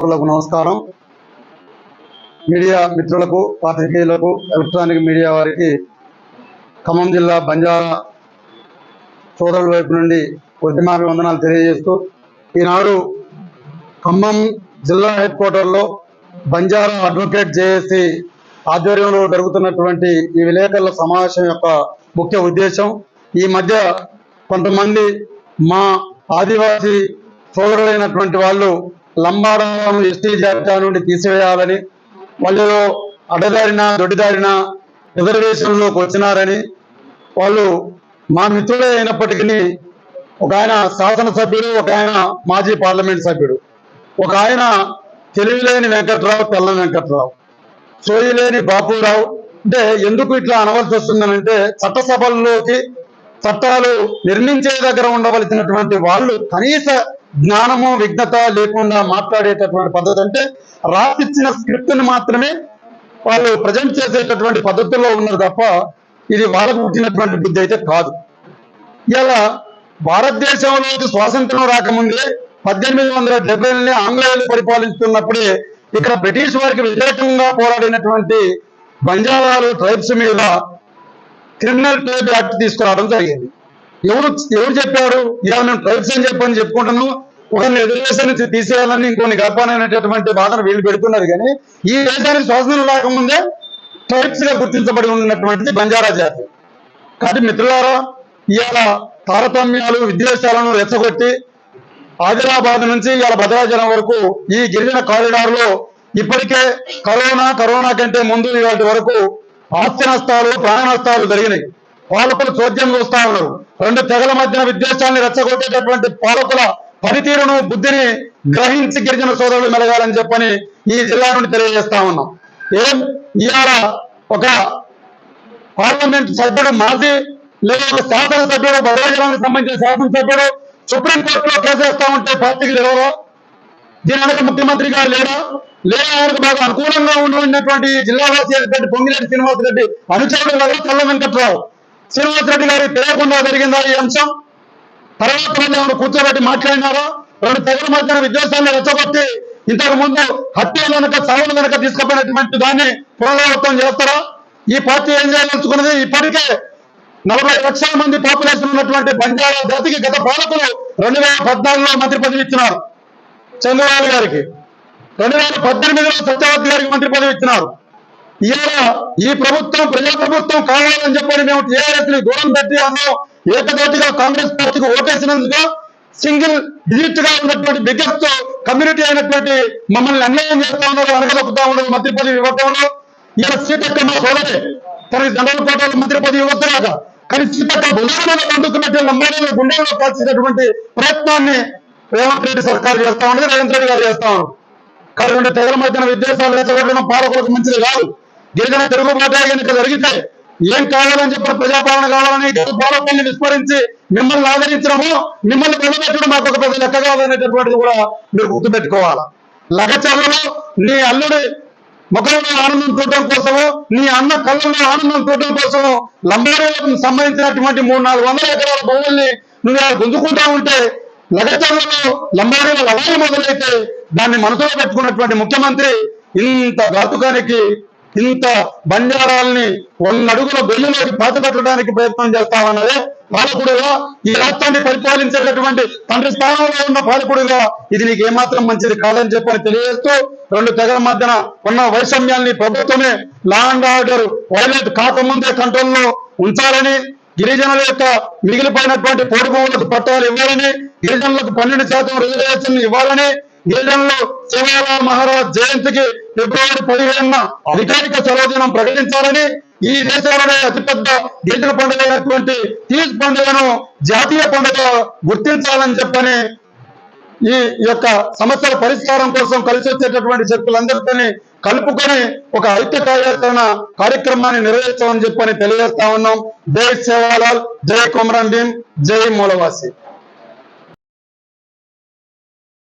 నమస్కారం. మీడియా మిత్రులకు పాత్రికేయులకు electronic media వారికి ఖమ్మం జిల్లా బంజారా సోదరుల వైపు నుండి ఉద్యమాభివందనాలు తెలియజేస్తూ ఈనాడు ఖమ్మం జిల్లా హెడ్ క్వార్టర్లో బంజారా అడ్వకేట్ జేఏసి ఆధ్వర్యంలో జరుగుతున్నటువంటి ఈ విలేకరుల సమావేశం యొక్క ముఖ్య ఉద్దేశం ఈ మధ్య కొంతమంది మా ఆదివాసీ సోదరులైనటువంటి వాళ్ళు లంబాడాలను ఎస్టీ జాబితా నుండి తీసివేయాలని వాళ్ళు అడ్డదారిన దొడ్డిదారిన రిజర్వేషన్లోకి వచ్చినారని వాళ్ళు మా మిత్రుడే అయినప్పటికీ ఒక ఆయన శాసనసభ్యుడు ఒక ఆయన మాజీ పార్లమెంట్ సభ్యుడు. ఒక ఆయన తెలివిలేని వెంకట్రావు తెల్ల వెంకట్రావు. సోయిలేని బాపురావు. అంటే ఎందుకు ఇట్లా అనవలసి వస్తుందనంటే చట్టసభల్లోకి చట్టాలు నిర్మించే దగ్గర ఉండవలసినటువంటి వాళ్ళు కనీస జ్ఞానము విఘ్నత లేకుండా మాట్లాడేటటువంటి పద్ధతి అంటే రాసిచ్చిన స్క్రిప్ట్ని మాత్రమే వాళ్ళు ప్రజెంట్ చేసేటటువంటి పద్ధతుల్లో ఉన్నారు తప్ప ఇది వాళ్ళకు పుట్టినటువంటి బుద్ధి అయితే కాదు. ఇలా భారతదేశంలో స్వాతంత్రం రాకముందే పద్దెనిమిది వందల డెబ్బైని ఆంగ్లేయులు పరిపాలిస్తున్నప్పుడే ఇక్కడ బ్రిటిష్ వారికి వ్యతిరేకంగా పోరాడినటువంటి బంజారాలు ట్రైబ్స్ మీద క్రిమినల్ ట్రైబ్ యాక్ట్ తీసుకురావడం జరిగింది. ఎవరు ఎవరు చెప్పారు? ఇలా మేము ట్రైబ్స్ అని చెప్పని చెప్పుకుంటున్నాం ఒకరిని ఎదురుదేశాన్ని నుంచి తీసేయాలని ఇంకొన్ని గర్భానైనటువంటి బాధను వీళ్ళు పెడుతున్నారు. కానీ ఈ దేశానికి స్వాతంత్రం రాకముందే ట్రైబ్స్గా గుర్తించబడి ఉన్నటువంటిది బంజారా జాతి. కాబట్టి మిత్రులారా ఇవాళ తారతమ్యాలు విద్వేషాలను రెచ్చగొట్టి ఆదిలాబాద్ నుంచి ఇవాళ భద్రాచలం వరకు ఈ గిరిజన కారిడార్లో ఇప్పటికే కరోనా కరోనా కంటే ముందు ఇవాటి వరకు ఆస్తి నష్టాలు ప్రాణ నష్టాలు జరిగినాయి. పాలకులు చోద్యం చూస్తా ఉన్నారు. రెండు తెగల మధ్యన విద్వేషాన్ని రెచ్చగొట్టేటటువంటి పాలకుల పనితీరును బుద్ధిని గ్రహించి గిరిజన సోదరులు మెలగాలని చెప్పని ఈ జిల్లా నుండి తెలియజేస్తా ఉన్నాం. ఏం? ఇవాళ ఒక పార్లమెంట్ సభ్యుడు మాజీ లేదా ఒక శాసనసభ్యుడు భద్రాచలానికి సంబంధించిన శాసనసభ్యుడు సుప్రీంకోర్టులో కేసేస్తా ఉంటే పార్టీకి లేవరా దీని వెనక ముఖ్యమంత్రి గారు లేరా? లేదా ఆయనకు బాగా అనుకూలంగా ఉన్నటువంటి జిల్లావాసి అయినటువంటి పొంగిరెడ్డి శ్రీనివాస్ రెడ్డి అనుచరుడు కదా చల్ల వెంకట్రావు. శ్రీనివాస్ రెడ్డి గారి తెలియకుండా జరిగిందా ఈ అంశం. తర్వాత మళ్ళీ ఏమైనా కూర్చోబెట్టి మాట్లాడినారా? రెండు తెగల మధ్యన విద్వేషాన్ని రెచ్చగొట్టి ఇంతకు ముందు హత్యలు కనుక చావులు కనుక తీసుకుపోయినటువంటి దాన్ని పునరావృతం చేస్తారా? ఈ పార్టీ ఏం చేయదలుచుకున్నది? ఇప్పటికే నలభై లక్షల మంది పాపులేషన్ ఉన్నటువంటి బంజారా జాతికి గత పాలకులు రెండు వేల పద్నాలుగులో మంత్రి పదవి ఇచ్చినారు చంద్రబాబు గారికి. రెండు వేల పద్దెనిమిదిలో సత్యవతి గారికి మంత్రి పదవి ఇచ్చినారు. ఇవాళ ఈ ప్రభుత్వం ప్రజా ప్రభుత్వం కావాలని చెప్పని మేము టీఆర్ఎస్ని దూరం పెట్టి అన్నాం. ఏకదాటిగా కాంగ్రెస్ పార్టీకి ఓటేసినందుకు సింగిల్ డిజిట్గా ఉన్నటువంటి బిగ్గెస్ట్ కమ్యూనిటీ అయినటువంటి మమ్మల్ని అన్యాయం చేస్తా ఉన్నారు అనగదొక్కుతా ఉన్నారు మంత్రి పదవి ఇవ్వటంలో ఇలా సీతక్క మా సోదరే. తనకి జనరల్ కోటలో మంత్రి పదవి ఇవ్వద్దురాక. కానీ సీతక్క గుండెలను అందుకున్నటువంటి నమ్మకంలో గుండెల్లో కాల్చేటటువంటి ప్రయత్నాన్ని రేవంత్ రెడ్డి సర్కారు చేస్తా ఉన్నది రేవంత్ రెడ్డి గారు చేస్తా ఉన్నారు. కానీ తెగల మధ్యన విద్వేషాలు రెచ్చగొట్టడం పాలకులకు మంచిది కాదు. గిరిజన తిరుగుబాటు కనుక జరిగితే ఏం కావాలని చెప్పిన ప్రజాపాలన కావాలని గత విస్మరించి మిమ్మల్ని ఆదరించడము మిమ్మల్ని నిలబెట్టడం మాకు ఒక పెద్ద లెక్క కాదనేటటువంటిది కూడా మీరు గుర్తుపెట్టుకోవాలి? లగచర్లలో నీ అల్లుడి ముఖంలో ఆనందం చూడడం కోసము నీ అన్న కళ్ళలో ఆనందం చూడడం కోసము లంబాడీలకు సంబంధించినటువంటి మూడు నాలుగు వందల ఎకరాల భూముల్ని నువ్వు గుంజుకుంటా ఉంటే లగచర్లలో లంబాడీల లవాయి మొదలైతే దాన్ని మనసులో పెట్టుకున్నటువంటి ముఖ్యమంత్రి ఇంత ఘాతుకానికి ఇంత బంజారాల్ని వంద అడుగుల బెల్లులోకి పాతపెట్టడానికి ప్రయత్నం చేస్తామన్నదే పాలకుడుగా ఈ రాష్ట్రాన్ని పరిపాలించేటటువంటి తండ్రి స్థానంలో ఉన్న పాలకుడుగా ఇది నీకు ఏమాత్రం మంచిది కాదని చెప్పని తెలియజేస్తూ రెండు తెగల మధ్యన ఉన్న వైషమ్యాన్ని ప్రభుత్వమే లా అండ్ ఆర్డర్ వైలెంట్ కాకముందే కంట్రోల్లో ఉంచాలని గిరిజనుల యొక్క మిగిలిపోయినటువంటి పోడు భూములకు పట్టాలు ఇవ్వాలని గిరిజనులకు పన్నెండు శాతం రిజర్వేషన్ ఇవ్వాలని గిరిజనులు శివాల మహారాజ్ జయంతికి ఫిబ్రవరి పదిహేనున అధికారిక సెలవుదినం ప్రకటించాలని ఈ దేశంలోనే అతిపెద్ద గిరిజన పండుగ అయినటువంటి తీజ్ పండుగను జాతీయ పండుగ గుర్తించాలని చెప్పని ఈ యొక్క సమస్యల పరిష్కారం కోసం కలిసి వచ్చేటటువంటి శక్తులందరితోని కలుపుకొని ఒక ఐక్య కార్యాచరణ కార్యక్రమాన్ని నిర్వహించామని చెప్పని తెలియజేస్తా ఉన్నాం. జై సేవాలాల్ జై కొమరం భీం జై మూలవాసి.